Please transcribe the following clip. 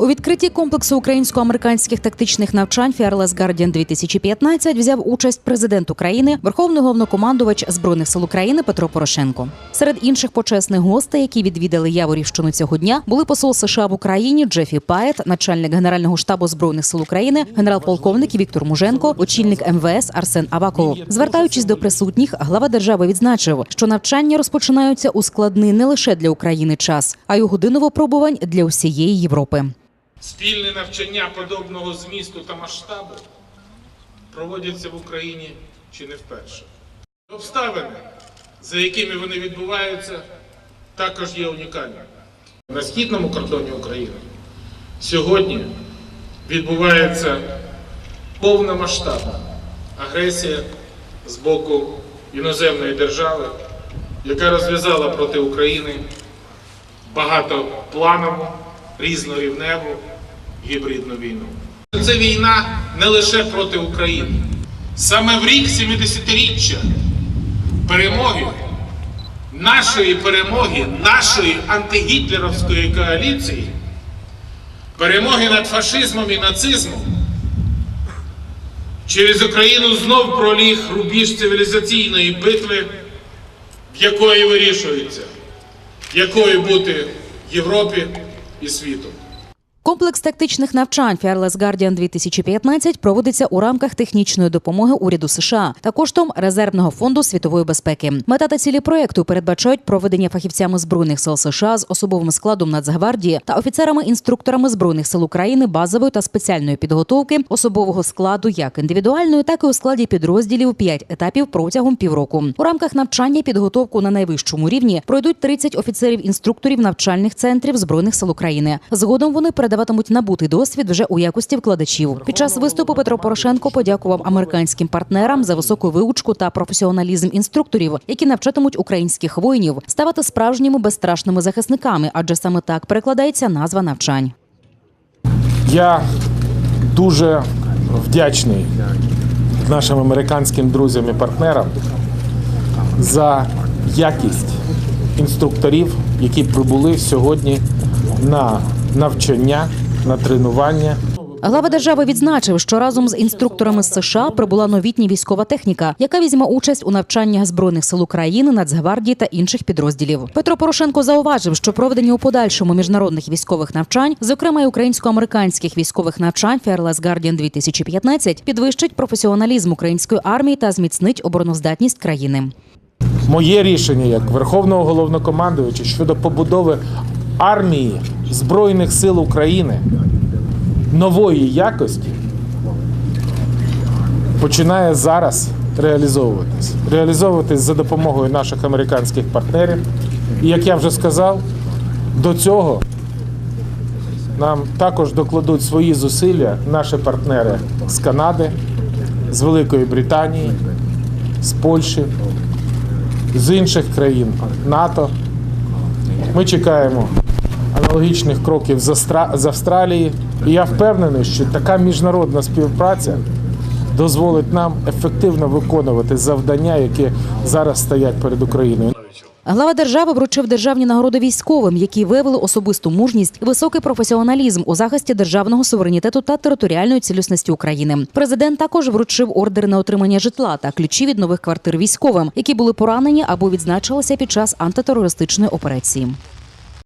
У відкритті комплексу українсько-американських тактичних навчань Fearless Guardian 2015 взяв участь президент України, Верховний головнокомандувач збройних сил України Петро Порошенко. Серед інших почесних гостей, які відвідали Яворівщину цього дня, були посол США в Україні Джефі Паєт, начальник генерального штабу збройних сил України, генерал-полковник Віктор Муженко, очільник МВС Арсен Аваков. Звертаючись до присутніх, глава держави відзначив, що навчання розпочинаються у складний не лише для України час, а й у годину випробувань для усієї Європи. Спільне навчання подобного змісту та масштабу проводяться в Україні чи не вперше. Обставини, за якими вони відбуваються, також є унікальними. На східному кордоні України сьогодні відбувається повномасштабна агресія з боку іноземної держави, яка розв'язала проти України багато багатопланову, різнорівневу гібридну війну. Це війна не лише проти України. Саме в рік 70-річчя перемоги, нашої перемоги, нашої антигітлерівської коаліції, перемоги над фашизмом і нацизмом, через Україну знов проліг рубіж цивілізаційної битви, в якої вирішується, якою бути Європі і світу. Комплекс тактичних навчань Fearless Guardian 2015 проводиться у рамках технічної допомоги уряду США та коштом резервного фонду світової безпеки. Мета та цілі проекту передбачають проведення фахівцями збройних сил США з особовим складом Нацгвардії та офіцерами-інструкторами збройних сил України базової та спеціальної підготовки особового складу як індивідуальної, так і у складі підрозділів 5 етапів протягом півроку. У рамках навчання підготовку на найвищому рівні пройдуть 30 офіцерів-інструкторів навчальних центрів збройних сил України. Згодом вони передаватимуть набутий досвід вже у якості вкладачів. Під час виступу Петро Порошенко подякував американським партнерам за високу виучку та професіоналізм інструкторів, які навчатимуть українських воїнів ставати справжніми безстрашними захисниками, адже саме так перекладається назва навчань. Я дуже вдячний нашим американським друзям і партнерам за якість інструкторів, які прибули сьогодні на навчання, на тренування. Глава держави відзначив, що разом з інструкторами з США прибула новітня військова техніка, яка візьме участь у навчаннях збройних сил України, Нацгвардії та інших підрозділів. Петро Порошенко зауважив, що проведення у подальшому міжнародних військових навчань, зокрема й українсько-американських військових навчань Fearless Guardian 2015, підвищить професіоналізм української армії та зміцнить обороноздатність країни. Моє рішення як Верховного головнокомандувача щодо побудови армії Збройних сил України нової якості починає зараз реалізовуватись. Реалізовуватись за допомогою наших американських партнерів. І як я вже сказав, до цього нам також докладуть свої зусилля наші партнери з Канади, з Великої Британії, з Польщі, з інших країн НАТО. Ми чекаємо аналогічних кроків з Астра- з Австралії. І я впевнений, що така міжнародна співпраця дозволить нам ефективно виконувати завдання, які зараз стоять перед Україною. Глава держави вручив державні нагороди військовим, які виявили особисту мужність і високий професіоналізм у захисті державного суверенітету та територіальної цілісності України. Президент також вручив ордер на отримання житла та ключі від нових квартир військовим, які були поранені або відзначилися під час антитерористичної операції.